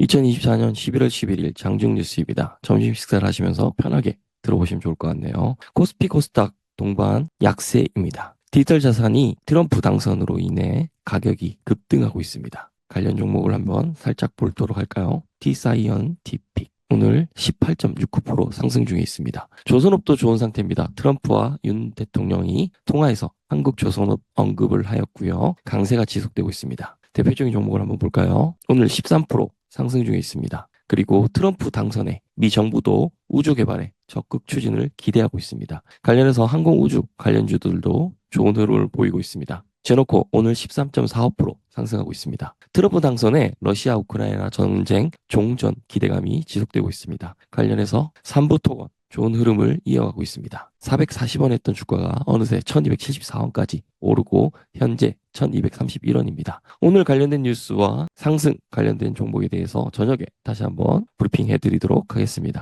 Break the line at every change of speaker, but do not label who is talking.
2024년 11월 11일 장중 뉴스입니다. 점심 식사를 하시면서 편하게 들어보시면 좋을 것 같네요. 코스피 코스닥 동반 약세입니다. 디지털 자산이 트럼프 당선으로 인해 가격이 급등하고 있습니다. 관련 종목을 한번 살짝 보도록 할까요? T사이언, T픽. 오늘 18.69% 상승 중에 있습니다. 조선업도 좋은 상태입니다. 트럼프와 윤 대통령이 통화에서 한국 조선업 언급을 하였고요. 강세가 지속되고 있습니다. 대표적인 종목을 한번 볼까요? 오늘 13% 상승 중에 있습니다. 그리고 트럼프 당선에 미 정부도 우주 개발에 적극 추진을 기대하고 있습니다. 관련해서 항공우주 관련주들도 좋은 흐름을 보이고 있습니다. 제노코 오늘 13.45% 상승하고 있습니다. 트럼프 당선에 러시아 우크라이나 전쟁 종전 기대감이 지속되고 있습니다. 관련해서 삼부토건 좋은 흐름을 이어가고 있습니다. 440원 했던 주가가 어느새 1274원까지 오르고 현재 1231원입니다. 오늘 관련된 뉴스와 상승 관련된 종목에 대해서 저녁에 다시 한번 브리핑 해 드리도록 하겠습니다.